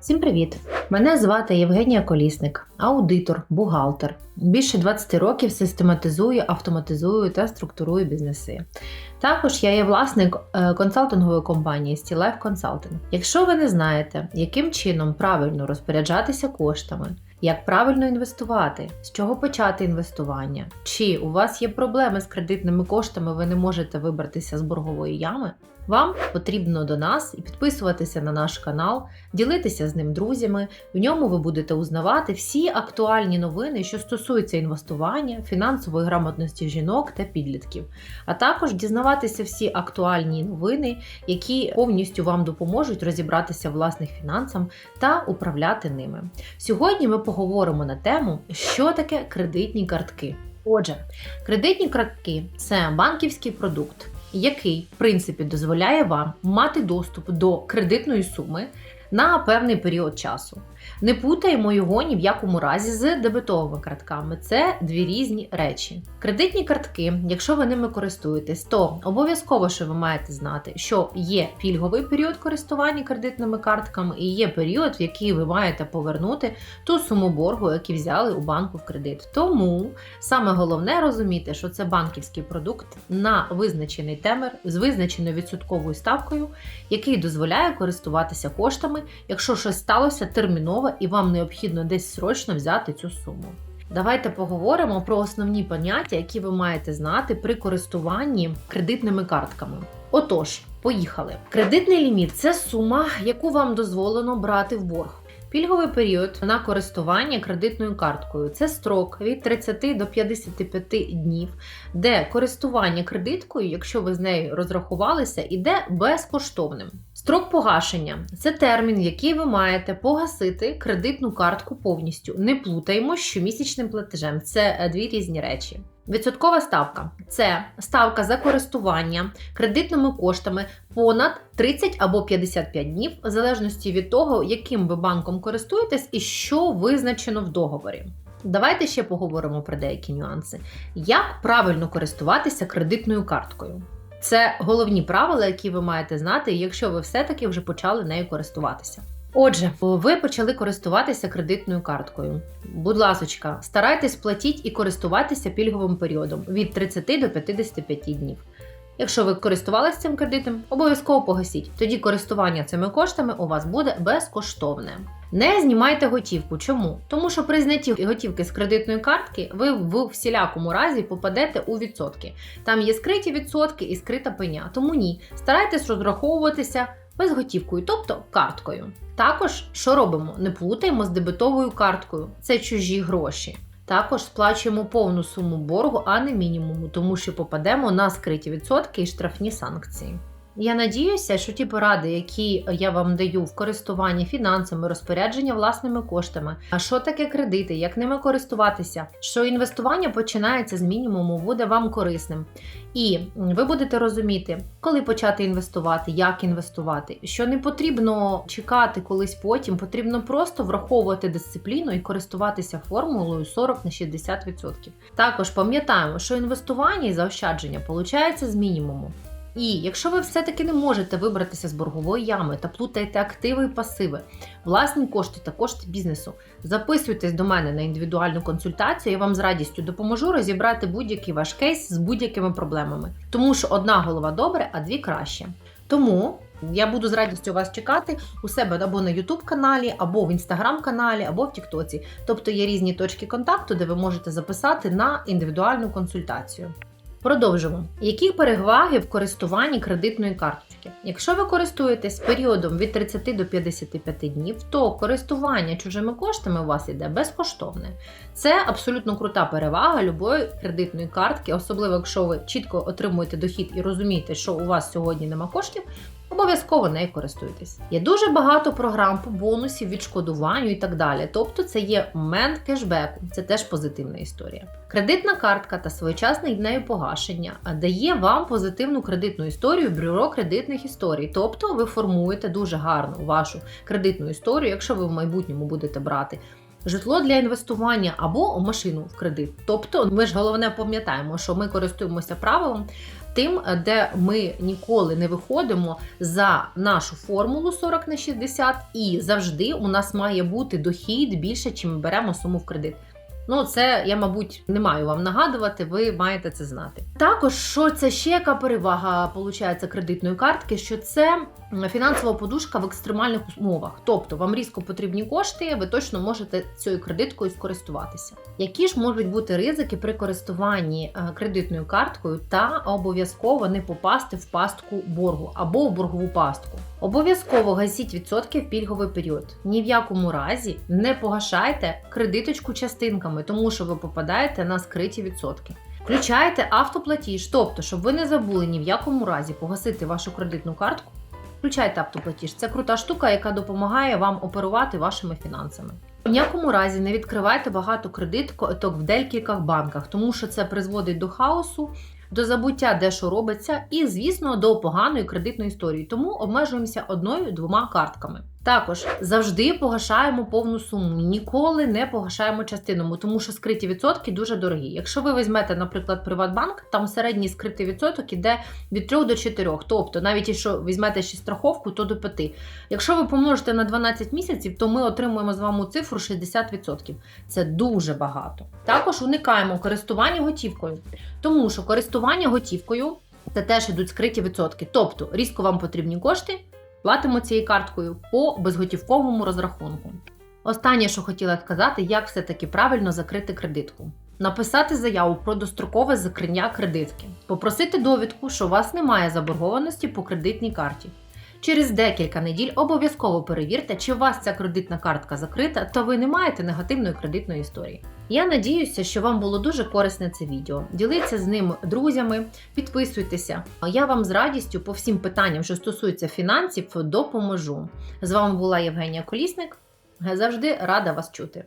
Всім привіт! Мене звати Євгенія Колісник, аудитор, бухгалтер. Більше 20 років систематизую, автоматизую та структурую бізнеси. Також я є власник е, консалтингової компанії Stilife Consulting. Якщо ви не знаєте, яким чином правильно розпоряджатися коштами, як правильно інвестувати, з чого почати інвестування, чи у вас є проблеми з кредитними коштами, ви не можете вибратися з боргової ями, вам потрібно до нас і підписуватися на наш канал, ділитися з ним друзями. В ньому ви будете узнавати всі актуальні новини, що стосуються інвестування, фінансової грамотності жінок та підлітків, а також дізнаватися всі актуальні новини, які повністю вам допоможуть розібратися власних фінансах та управляти ними. Сьогодні ми поговоримо на тему, що таке кредитні картки. Отже, кредитні картки це банківський продукт, який, в принципі, дозволяє вам мати доступ до кредитної суми на певний період часу. Не путаємо його ні в якому разі з дебетовими картками. Це дві різні речі. Кредитні картки, якщо ви ними користуєтесь, то обов'язково, що ви маєте знати, що є пільговий період користування кредитними картками і є період, в який ви маєте повернути ту суму боргу, яку взяли у банку в кредит. Тому саме головне розуміти, що це банківський продукт на визначений темер з визначеною відсотковою ставкою, який дозволяє користуватися коштами, якщо щось сталося терміново і вам необхідно десь срочно взяти цю суму. Давайте поговоримо про основні поняття, які ви маєте знати при користуванні кредитними картками. Отож, поїхали. Кредитний ліміт це сума, яку вам дозволено брати в борг. Пільговий період на користування кредитною карткою це строк від 30 до 55 днів, де користування кредиткою, якщо ви з нею розрахувалися, іде безкоштовним. Строк погашення це термін, який ви маєте погасити кредитну картку повністю. Не плутаємо щомісячним платежем. Це е, дві різні речі. Відсоткова ставка це ставка за користування кредитними коштами понад 30 або 55 днів, в залежності від того, яким ви банком користуєтесь і що визначено в договорі. Давайте ще поговоримо про деякі нюанси. Як правильно користуватися кредитною карткою? Це головні правила, які ви маєте знати, якщо ви все-таки вже почали нею користуватися. Отже, ви почали користуватися кредитною карткою. Будь ласочка, старайтесь платіть і користуватися пільговим періодом від 30 до 55 днів. Якщо ви користувалися цим кредитом, обов'язково погасіть. Тоді користування цими коштами у вас буде безкоштовне. Не знімайте готівку. Чому? Тому що при знятті готівки з кредитної картки ви в всілякому разі попадете у відсотки. Там є скриті відсотки і скрита пеня. Тому ні. Старайтесь розраховуватися безготівкою, тобто карткою. Також, що робимо? Не плутаємо з дебетовою карткою. Це чужі гроші. Також сплачуємо повну суму боргу, а не мінімуму, тому що попадемо на скриті відсотки і штрафні санкції. Я надіюся, що ті поради, які я вам даю в користуванні фінансами, розпорядження власними коштами, а що таке кредити, як ними користуватися, що інвестування починається з мінімуму, буде вам корисним. І ви будете розуміти, коли почати інвестувати, як інвестувати, що не потрібно чекати колись потім, потрібно просто враховувати дисципліну і користуватися формулою 40 на 60%. Також пам'ятаємо, що інвестування і заощадження получається з мінімуму. І якщо ви все-таки не можете вибратися з боргової ями та плутаєте активи і пасиви, власні кошти та кошти бізнесу, записуйтесь до мене на індивідуальну консультацію, я вам з радістю допоможу розібрати будь-який ваш кейс з будь-якими проблемами. Тому що одна голова добре, а дві краще. Тому я буду з радістю вас чекати у себе або на YouTube каналі, або в Instagram каналі, або в Тіктоці. Тобто є різні точки контакту, де ви можете записати на індивідуальну консультацію. Продовжимо. Які переваги в користуванні кредитної карточки? Якщо ви користуєтесь періодом від 30 до 55 днів, то користування чужими коштами у вас іде безкоштовне. Це абсолютно крута перевага любої кредитної картки, особливо якщо ви чітко отримуєте дохід і розумієте, що у вас сьогодні нема коштів. Обов'язково нею користуйтесь. Є дуже багато програм по бонусів, відшкодуванню і так далі. Тобто це є момент кешбеку, це теж позитивна історія. Кредитна картка та своєчасне нею погашення дає вам позитивну кредитну історію бюро кредитних історій. Тобто ви формуєте дуже гарну вашу кредитну історію, якщо ви в майбутньому будете брати. Житло для інвестування або машину в кредит. Тобто, ми ж головне пам'ятаємо, що ми користуємося правилом тим, де ми ніколи не виходимо за нашу формулу 40 на 60, і завжди у нас має бути дохід більше, чим ми беремо суму в кредит. Ну, це я, мабуть, не маю вам нагадувати, ви маєте це знати. Також, що це ще яка перевага получається кредитної картки, що це фінансова подушка в екстремальних умовах. Тобто вам різко потрібні кошти, ви точно можете цією кредиткою скористуватися. Які ж можуть бути ризики при користуванні е, кредитною карткою та обов'язково не попасти в пастку боргу або в боргову пастку? Обов'язково гасіть відсотки в пільговий період. Ні в якому разі не погашайте кредиточку частинками, тому що ви попадаєте на скриті відсотки. Включайте автоплатіж, тобто, щоб ви не забули ні в якому разі погасити вашу кредитну картку. Включайте автоплатіж. Це крута штука, яка допомагає вам оперувати вашими фінансами. В ніякому разі не відкривайте багато кредиток в декількох банках, тому що це призводить до хаосу, до забуття, де що робиться, і, звісно, до поганої кредитної історії. Тому обмежуємося одною-двома картками. Також завжди погашаємо повну суму, ніколи не погашаємо частинами, тому що скриті відсотки дуже дорогі. Якщо ви візьмете, наприклад, Приватбанк, там середній скритий відсоток іде від 3 до 4. Тобто, навіть якщо візьмете ще страховку, то до 5. Якщо ви помножите на 12 місяців, то ми отримуємо з вами цифру 60%. Це дуже багато. Також уникаємо користування готівкою, тому що користування готівкою це теж ідуть скриті відсотки. Тобто різко вам потрібні кошти. Платимо цією карткою по безготівковому розрахунку. Останнє, що хотіла сказати, як все-таки правильно закрити кредитку. Написати заяву про дострокове закриття кредитки, попросити довідку, що у вас немає заборгованості по кредитній карті. Через декілька неділь обов'язково перевірте, чи у вас ця кредитна картка закрита, та ви не маєте негативної кредитної історії. Я надіюся, що вам було дуже корисне це відео. Діліться з ним друзями, підписуйтеся. Я вам з радістю по всім питанням, що стосуються фінансів, допоможу. З вами була Євгенія Колісник. Завжди рада вас чути.